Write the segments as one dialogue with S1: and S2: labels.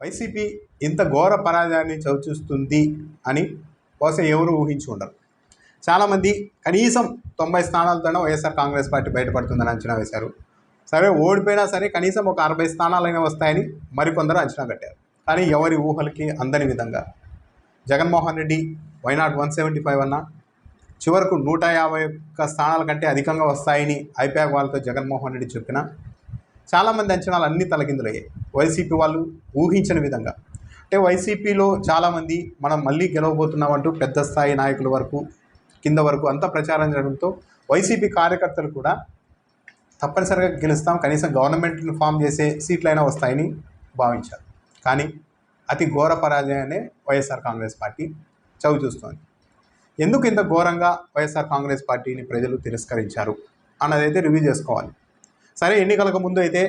S1: YCP ఇంత ఘోర పరాజయాన్ని చవిచూస్తుంది అని బహుశా ఎవరు ఊహించి ఉండరు. చాలామంది కనీసం తొంభై స్థానాలతోనే వైఎస్ఆర్ కాంగ్రెస్ పార్టీ బయటపడుతుందని అంచనా వేశారు. సరే ఓడిపోయినా సరే కనీసం ఒక అరవై స్థానాలైనా వస్తాయని మరికొందరు అంచనా కట్టారు. కానీ ఎవరి ఊహలకి అందని విధంగా? Jaganmohan Reddy why not one seventy five అన్న? చివరకు నూట యాభై ఒక్క స్థానాల కంటే అధికంగా వస్తాయని ఐపాక్ వాళ్ళతో జగన్మోహన్ రెడ్డి చెప్పిన? చాలామంది అంచనాలు అన్నీ తలకిందులయ్యాయి వైసీపీ వాళ్ళు ఊహించని విధంగా. అంటే వైసీపీలో చాలామంది మనం మళ్ళీ గెలవబోతున్నామంటూ పెద్ద స్థాయి నాయకుల వరకు కింద వరకు అంతా ప్రచారం జరగడంతో వైసీపీ కార్యకర్తలు కూడా తప్పనిసరిగా గెలుస్తాం. కనీసం గవర్నమెంట్ని ఫామ్ చేసే సీట్లైనా వస్తాయని భావించారు. కానీ అతి ఘోర పరాజయాన్ని వైఎస్ఆర్ కాంగ్రెస్ పార్టీ చవి చూస్తోంది. ఎందుకు ఇంత ఘోరంగా వైఎస్ఆర్ కాంగ్రెస్ పార్టీని ప్రజలు తిరస్కరించారు అన్నదైతే రివ్యూ చేసుకోవాలి. సరే ఎన్నికలకు ముందు అయితే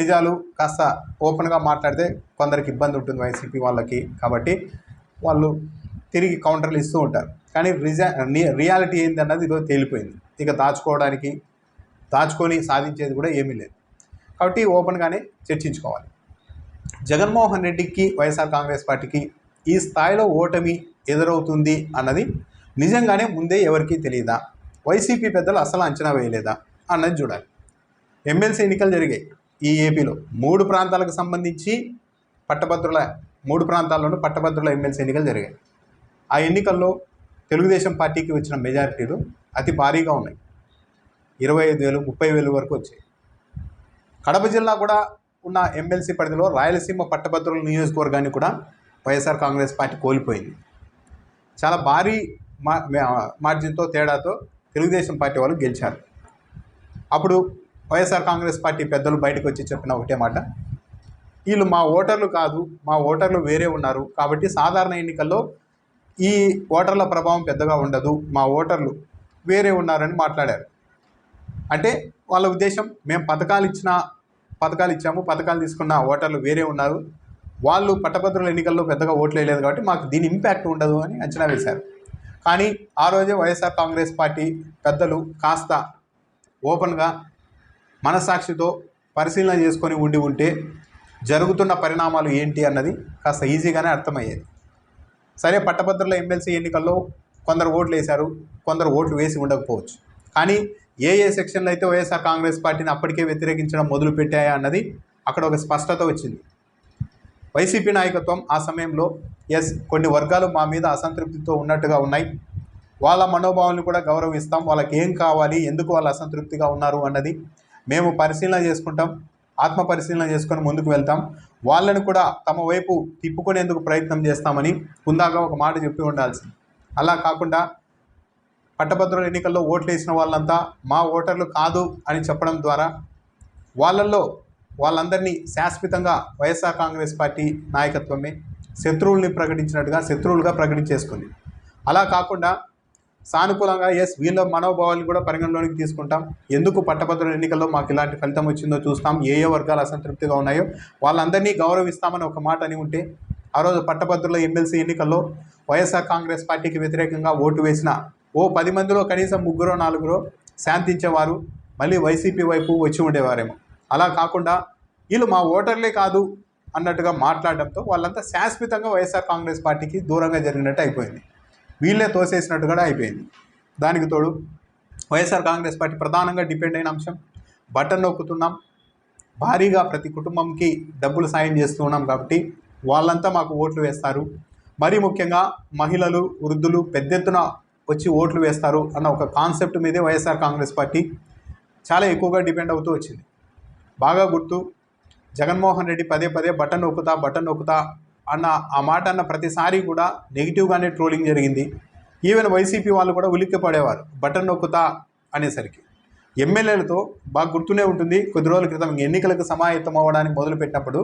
S1: నిజాలు కాస్త ఓపెన్గా మాట్లాడితే కొందరికి ఇబ్బంది ఉంటుంది వైసీపీ వాళ్ళకి. కాబట్టి వాళ్ళు తిరిగి కౌంటర్లు ఇస్తూ ఉంటారు. కానీ రిజా రియాలిటీ ఏంది అన్నది ఇదో తేలిపోయింది. ఇక దాచుకోవడానికి దాచుకొని సాధించేది కూడా ఏమీ లేదు. కాబట్టి ఓపెన్గానే చర్చించుకోవాలి. జగన్మోహన్ రెడ్డికి వైఎస్ఆర్ కాంగ్రెస్ పార్టీకి ఈ స్థాయిలో ఓటమి ఎదురవుతుంది అన్నది నిజంగానే ముందే ఎవరికీ తెలియదా? వైసీపీ పెద్దలు అసలు అంచనా వేయలేదా? అన్నది చూడాలి. ఎమ్మెల్సీ ఎన్నికలు జరిగాయి ఈ ఏపీలో. మూడు ప్రాంతాలకు సంబంధించి పట్టభద్రుల మూడు ప్రాంతాల్లోనూ పట్టభద్రుల ఎమ్మెల్సీ ఎన్నికలు జరిగాయి. ఆ ఎన్నికల్లో తెలుగుదేశం పార్టీకి వచ్చిన మెజారిటీలు అతి భారీగా ఉన్నాయి. ఇరవై ఐదు వేలు ముప్పై వేలు వరకు వచ్చాయి. కడప జిల్లా కూడా ఉన్న ఎమ్మెల్సీ పరిధిలో రాయలసీమ పట్టభద్రుల నియోజకవర్గాన్ని కూడా వైఎస్ఆర్ కాంగ్రెస్ పార్టీ కోల్పోయింది. చాలా భారీ మా మా- మార్జిన్తో తేడాతో తెలుగుదేశం పార్టీ వాళ్ళు గెలిచారు. అప్పుడు వైఎస్ఆర్ కాంగ్రెస్ పార్టీ పెద్దలు బయటకు వచ్చి చెప్పిన ఒకటే మాట. వీళ్ళు మా ఓటర్లు కాదు మా ఓటర్లు వేరే ఉన్నారు. కాబట్టి సాధారణ ఎన్నికల్లో ఈ ఓటర్ల ప్రభావం పెద్దగా ఉండదు మా ఓటర్లు వేరే ఉన్నారని మాట్లాడారు. అంటే వాళ్ళ ఉద్దేశం మేము పథకాలు ఇచ్చిన పథకాలు ఇచ్చాము పథకాలు తీసుకున్న ఓటర్లు వేరే ఉన్నారు. వాళ్ళు పట్టభద్రుల ఎన్నికల్లో పెద్దగా ఓట్లు వేయలేదు కాబట్టి మాకు దీని ఇంపాక్ట్ ఉండదు అని అంచనా వేశారు. కానీ ఆ రోజే వైఎస్ఆర్ కాంగ్రెస్ పార్టీ పెద్దలు కాస్త ఓపెన్గా మనస్సాక్షితో పరిశీలన చేసుకొని ఉండి ఉంటే జరుగుతున్న పరిణామాలు ఏంటి అన్నది కాస్త ఈజీగానే అర్థమయ్యేది. సరే పట్టభద్రుల ఎమ్మెల్సీ ఎన్నికల్లో కొందరు ఓట్లు వేశారు కొందరు ఓట్లు వేసి ఉండకపోవచ్చు. కానీ ఏ ఏ సెక్షన్లు అయితే వైఎస్ఆర్ కాంగ్రెస్ పార్టీని అప్పటికే వ్యతిరేకించడం మొదలుపెట్టాయా అన్నది అక్కడ ఒక స్పష్టత వచ్చింది. వైసీపీ నాయకత్వం ఆ సమయంలో ఎస్ కొన్ని వర్గాలు మా మీద అసంతృప్తితో ఉన్నట్టుగా ఉన్నాయి. వాళ్ళ మనోభావాలను కూడా గౌరవిస్తాం. వాళ్ళకి ఏం కావాలి? ఎందుకు వాళ్ళు అసంతృప్తిగా ఉన్నారు? అన్నది మేము పరిశీలన చేసుకుంటాం ఆత్మ పరిశీలన చేసుకొని ముందుకు వెళ్తాం. వాళ్ళని కూడా తమ వైపు తిప్పుకునేందుకు ప్రయత్నం చేస్తామని ఉందాక ఒక మాట చెప్పి ఉండాల్సింది. అలా కాకుండా పట్టభద్రుల ఎన్నికల్లో ఓట్లు వేసిన వాళ్ళంతా మా ఓటర్లు కాదు అని చెప్పడం ద్వారా వాళ్ళల్లో వాళ్ళందరినీ శాశ్వతంగా వైఎస్ఆర్ కాంగ్రెస్ పార్టీ నాయకత్వమే శత్రువుల్ని ప్రకటించినట్టుగా శత్రువులుగా ప్రకటించేసుకుంది. అలా కాకుండా సానుకూలంగా ఎస్ వీళ్ళ మనోభావాలను కూడా పరిగణలోనికి తీసుకుంటాం. ఎందుకు పట్టభద్రుల ఎన్నికల్లో మాకు ఇలాంటి ఫలితం వచ్చిందో చూస్తాం. ఏ ఏ వర్గాలు అసంతృప్తిగా ఉన్నాయో వాళ్ళందరినీ గౌరవిస్తామని ఒక మాట అని ఉంటే ఆ రోజు పట్టభద్రుల ఎమ్మెల్సీ ఎన్నికల్లో వైఎస్ఆర్ కాంగ్రెస్ పార్టీకి వ్యతిరేకంగా ఓటు వేసిన ఓ పది మందిలో కనీసం ముగ్గురో నాలుగురో శాంతించేవారు మళ్ళీ వైసీపీ వైపు వచ్చి ఉండేవారేమో. అలా కాకుండా వీళ్ళు మా ఓటర్లే కాదు అన్నట్టుగా మాట్లాడడంతో వాళ్ళంతా శాశ్వతంగా వైఎస్ఆర్ కాంగ్రెస్ పార్టీకి దూరంగా జరిగినట్టు అయిపోయింది. వీళ్ళే తోసేసినట్టు కూడా అయిపోయింది. దానికి తోడు వైఎస్ఆర్ కాంగ్రెస్ పార్టీ ప్రధానంగా డిపెండ్ అయిన అంశం బటన్ నొక్కుతున్నాం. భారీగా ప్రతి కుటుంబంకి డబ్బులు సాయం చేస్తూ ఉన్నాం కాబట్టి వాళ్ళంతా మాకు ఓట్లు వేస్తారు. మరీ ముఖ్యంగా మహిళలు వృద్ధులు పెద్ద ఎత్తున వచ్చి ఓట్లు వేస్తారు అన్న ఒక కాన్సెప్ట్ మీదే వైఎస్ఆర్ కాంగ్రెస్ పార్టీ చాలా ఎక్కువగా డిపెండ్ అవుతూ వచ్చింది. బాగా గుర్తు జగన్మోహన్ రెడ్డి పదే పదే బటన్ నొక్కుతా బటన్ నొక్కుతా అన్న ఆ మాట అన్న ప్రతిసారి కూడా నెగిటివ్గానే ట్రోలింగ్ జరిగింది. ఈవెన్ వైసీపీ వాళ్ళు కూడా ఉలిక్కి పడేవారు బటన్ నొక్కుతా అనేసరికి. ఎమ్మెల్యేలతో బాగా గుర్తునే ఉంటుంది. కొద్ది రోజుల క్రితం ఎన్నికలకు సమాయత్తం అవ్వడానికి మొదలుపెట్టినప్పుడు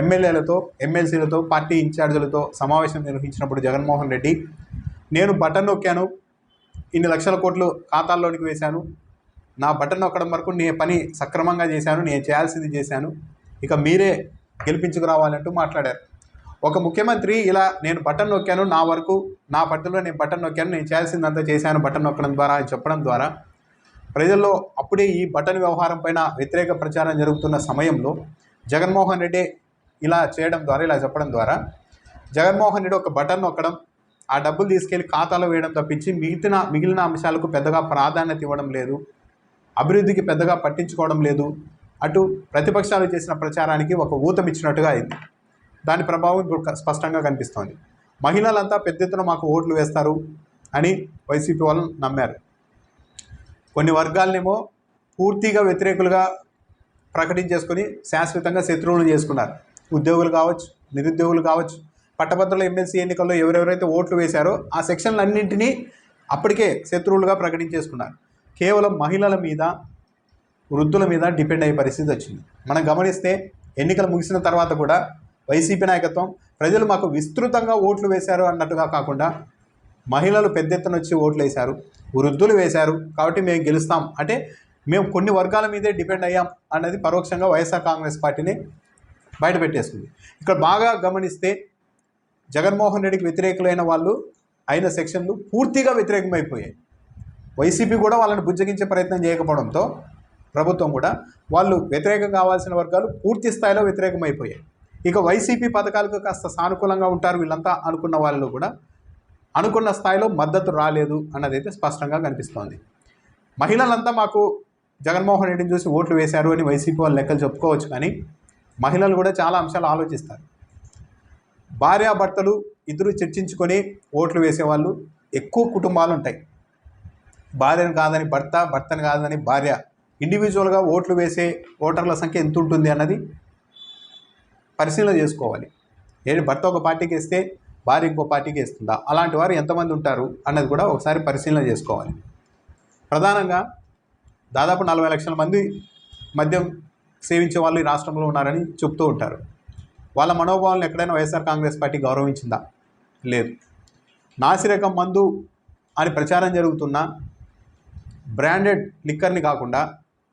S1: ఎమ్మెల్యేలతో ఎమ్మెల్సీలతో పార్టీ ఇన్ఛార్జీలతో సమావేశం నిర్వహించినప్పుడు జగన్మోహన్ రెడ్డి నేను బటన్ నొక్కాను ఇన్ని లక్షల కోట్లు ఖాతాల్లోనికి వేశాను నా బటన్ నొక్కడం వరకు నేను పని సక్రమంగా చేశాను నేను చేయాల్సింది చేశాను ఇక మీరే గెలిపించుకురావాలంటూ మాట్లాడారు. ఒక ముఖ్యమంత్రి ఇలా నేను బటన్ నొక్కాను నా వరకు నా పరిధిలో నేను బటన్ నొక్కాను నేను చేయాల్సిందంతా చేశాను బటన్ నొక్కడం ద్వారా అని చెప్పడం ద్వారా. ప్రజల్లో అప్పుడే ఈ బటన్ వ్యవహారం పైన వ్యతిరేక ప్రచారం జరుగుతున్న సమయంలో జగన్మోహన్ రెడ్డి ఇలా చేయడం ద్వారా ఇలా చెప్పడం ద్వారా జగన్మోహన్ రెడ్డి ఒక బటన్ నొక్కడం ఆ డబ్బులు తీసుకెళ్ళి ఖాతాలో వేయడం తప్పించి మిగిలిన మిగిలిన అంశాలకు పెద్దగా ప్రాధాన్యత ఇవ్వడం లేదు అభివృద్ధికి పెద్దగా పట్టించుకోవడం లేదు అటు ప్రతిపక్షాలు చేసిన ప్రచారానికి ఒక ఊతం ఇచ్చినట్టుగా అయింది. దాని ప్రభావం ఇప్పుడు క- స్పష్టంగా కనిపిస్తోంది. మహిళలంతా పెద్ద ఎత్తున మాకు ఓట్లు వేస్తారు అని వైసీపీ వాళ్ళు నమ్మారు. కొన్ని వర్గాలనేమో పూర్తిగా వ్యతిరేకులుగా ప్రకటించేసుకొని శాశ్వతంగా శత్రువులు చేసుకున్నారు. ఉద్యోగులు కావచ్చు నిరుద్యోగులు కావచ్చు పట్టభద్రుల ఎమ్మెల్సీ ఎన్నికల్లో ఎవరెవరైతే ఓట్లు వేశారో ఆ సెక్షన్లన్నింటినీ అప్పటికే శత్రువులుగా ప్రకటించేసుకున్నారు. కేవలం మహిళల మీద వృద్ధుల మీద డిపెండ్ అయ్యే పరిస్థితి వచ్చింది. మనం గమనిస్తే ఎన్నికలు ముగిసిన తర్వాత కూడా వైసీపీ నాయకత్వం. ప్రజలు మాకు విస్తృతంగా ఓట్లు వేశారు అన్నట్టుగా కాకుండా మహిళలు పెద్ద ఎత్తున వచ్చి ఓట్లు వేశారు వృద్ధులు వేశారు. కాబట్టి మేము గెలుస్తాం. అంటే మేము కొన్ని వర్గాల మీదే డిపెండ్ అయ్యాం అన్నది పరోక్షంగా వైఎస్ఆర్ కాంగ్రెస్ పార్టీని బయటపెట్టేస్తుంది. ఇక్కడ బాగా గమనిస్తే జగన్మోహన్ రెడ్డికి వ్యతిరేకులైన వాళ్ళు అయిన సెక్షన్లు పూర్తిగా వ్యతిరేకమైపోయాయి. వైసీపీ కూడా వాళ్ళని బుజ్జగించే ప్రయత్నం చేయకపోవడంతో ప్రభుత్వం కూడా వాళ్ళు వ్యతిరేకం కావాల్సిన వర్గాలు పూర్తి స్థాయిలో వ్యతిరేకమైపోయాయి. ఇక వైసీపీ పథకాలకు కాస్త సానుకూలంగా ఉంటారు వీళ్ళంతా అనుకున్న వాళ్ళు కూడా. అనుకున్న స్థాయిలో మద్దతు రాలేదు అన్నదైతే స్పష్టంగా కనిపిస్తోంది. మహిళలంతా మాకు జగన్మోహన్ రెడ్డిని చూసి ఓట్లు వేశారు అని వైసీపీ వాళ్ళు లెక్కలు చెప్పుకోవచ్చు కానీ మహిళలు కూడా చాలా అంశాలు ఆలోచిస్తారు. భార్యాభర్తలు ఇద్దరు చర్చించుకొని ఓట్లు వేసేవాళ్ళు ఎక్కువ కుటుంబాలు ఉంటాయి. భార్యను కాదని భర్త భర్తను కాదని భార్య. ఇండివిజువల్గా ఓట్లు వేసే ఓటర్ల సంఖ్య ఎంత ఉంటుంది అన్నది పరిశీలన చేసుకోవాలి. ఏంటి భర్త ఒక పార్టీకి వేస్తే భార్య ఇంకో పార్టీకి వేస్తుందా? అలాంటి వారు ఎంతమంది ఉంటారు అన్నది కూడా ఒకసారి పరిశీలన చేసుకోవాలి. ప్రధానంగా దాదాపు నలభై లక్షల మంది మద్యం సేవించే వాళ్ళు ఈ రాష్ట్రంలో ఉన్నారని చెప్తూ ఉంటారు. వాళ్ళ మనోభావాలను ఎక్కడైనా వైఎస్ఆర్ కాంగ్రెస్ పార్టీ గౌరవించిందా? లేదు. నాసిరకం మందు అని ప్రచారం జరుగుతున్న బ్రాండెడ్ లిక్కర్ని కాకుండా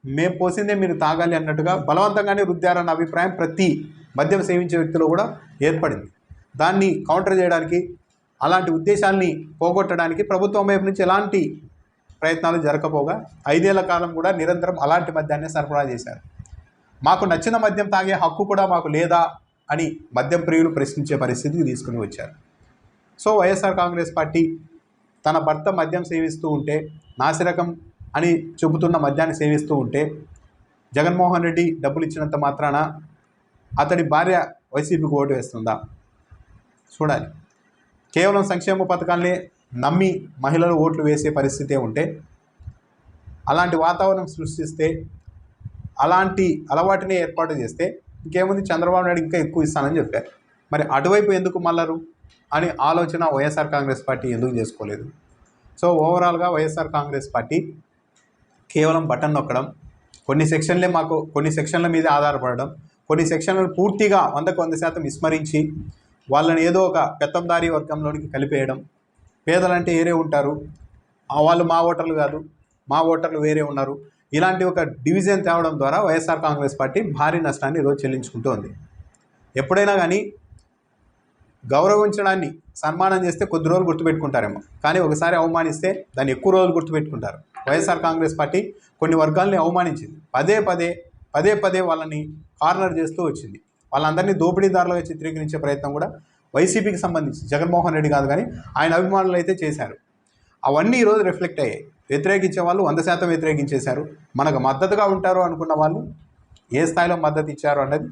S1: మేము పోసిందే మీరు తాగాలి అన్నట్టుగా బలవంతంగానే రుద్దారన్న అభిప్రాయం ప్రతి మద్యం సేవించే వ్యక్తిలో కూడా ఏర్పడింది. దాన్ని కౌంటర్ చేయడానికి అలాంటి ఉద్దేశాల్ని పోగొట్టడానికి ప్రభుత్వం వైపు నుంచి ఎలాంటి ప్రయత్నాలు జరగకపోగా ఐదేళ్ళ కాలం కూడా నిరంతరం అలాంటి మద్యాన్ని సరఫరా చేశారు. మాకు నచ్చిన మద్యం తాగే హక్కు కూడా మాకు లేదా అని మద్యం ప్రియులు ప్రశ్నించే పరిస్థితికి తీసుకుని వచ్చారు. సో వైఎస్ఆర్ కాంగ్రెస్ పార్టీ తన భర్త మద్యం సేవిస్తూ ఉంటే నాసిరకం అని చెబుతున్న మద్యాన్ని సేవిస్తూ ఉంటే జగన్మోహన్ రెడ్డి డబ్బులు ఇచ్చినంత మాత్రాన అతడి భార్య వైసీపీకి ఓటు వేస్తుందా? చూడాలి. కేవలం సంక్షేమ పథకాల్ని నమ్మి మహిళలు ఓట్లు వేసే పరిస్థితే ఉంటే అలాంటి వాతావరణం సృష్టిస్తే అలాంటి అలవాటుని ఏర్పాటు చేస్తే ఇంకేముంది? చంద్రబాబు నాయుడు ఇంకా ఎక్కువ ఇస్తానని చెప్పారు. మరి అటువైపు ఎందుకు మళ్ళరు? అని ఆలోచన వైఎస్ఆర్ కాంగ్రెస్ పార్టీ ఎందుకు చేసుకోలేదు? సో ఓవరాల్గా వైఎస్ఆర్ కాంగ్రెస్ పార్టీ కేవలం బటన్ నొక్కడం కొన్ని సెక్షన్లే మాకు కొన్ని సెక్షన్ల మీద ఆధారపడడం కొన్ని సెక్షన్లను పూర్తిగా వందకు వంద శాతం విస్మరించి వాళ్ళని ఏదో ఒక పెత్తందారీ వర్గంలోనికి కలిపేయడం. పేదలంటే ఏరే ఉంటారు. వాళ్ళు మా ఓటర్లు కాదు మా ఓటర్లు వేరే ఉన్నారు. ఇలాంటి ఒక డివిజన్ తేవడం ద్వారా వైఎస్ఆర్ కాంగ్రెస్ పార్టీ భారీ నష్టాన్ని ఈరోజు చెల్లించుకుంటోంది. ఎప్పుడైనా కానీ గౌరవించడాన్ని సన్మానం చేస్తే కొద్ది రోజులు గుర్తుపెట్టుకుంటారేమో. కానీ ఒకసారి అవమానిస్తే దాన్ని ఎక్కువ రోజులు గుర్తుపెట్టుకుంటారు. వైఎస్ఆర్ కాంగ్రెస్ పార్టీ కొన్ని వర్గాల్ని అవమానించింది. పదే పదే పదే పదే వాళ్ళని కార్నర్ చేస్తూ వచ్చింది. వాళ్ళందరినీ దోపిడీదారులుగా చిత్రీకరించే ప్రయత్నం కూడా వైసీపీకి సంబంధించి జగన్మోహన్ రెడ్డి కాదు కానీ ఆయన అభిమానులు అయితే చేశారు. అవన్నీ ఈరోజు రిఫ్లెక్ట్ అయ్యాయి. వ్యతిరేకించే వాళ్ళు వంద శాతం వ్యతిరేకించేశారు. మనకు మద్దతుగా ఉంటారు అనుకున్న వాళ్ళు ఏ స్థాయిలో మద్దతు ఇచ్చారు అన్నది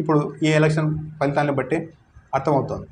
S1: ఇప్పుడు ఈ ఎలక్షన్ ఫలితాలను బట్టే అర్థమవుతోంది.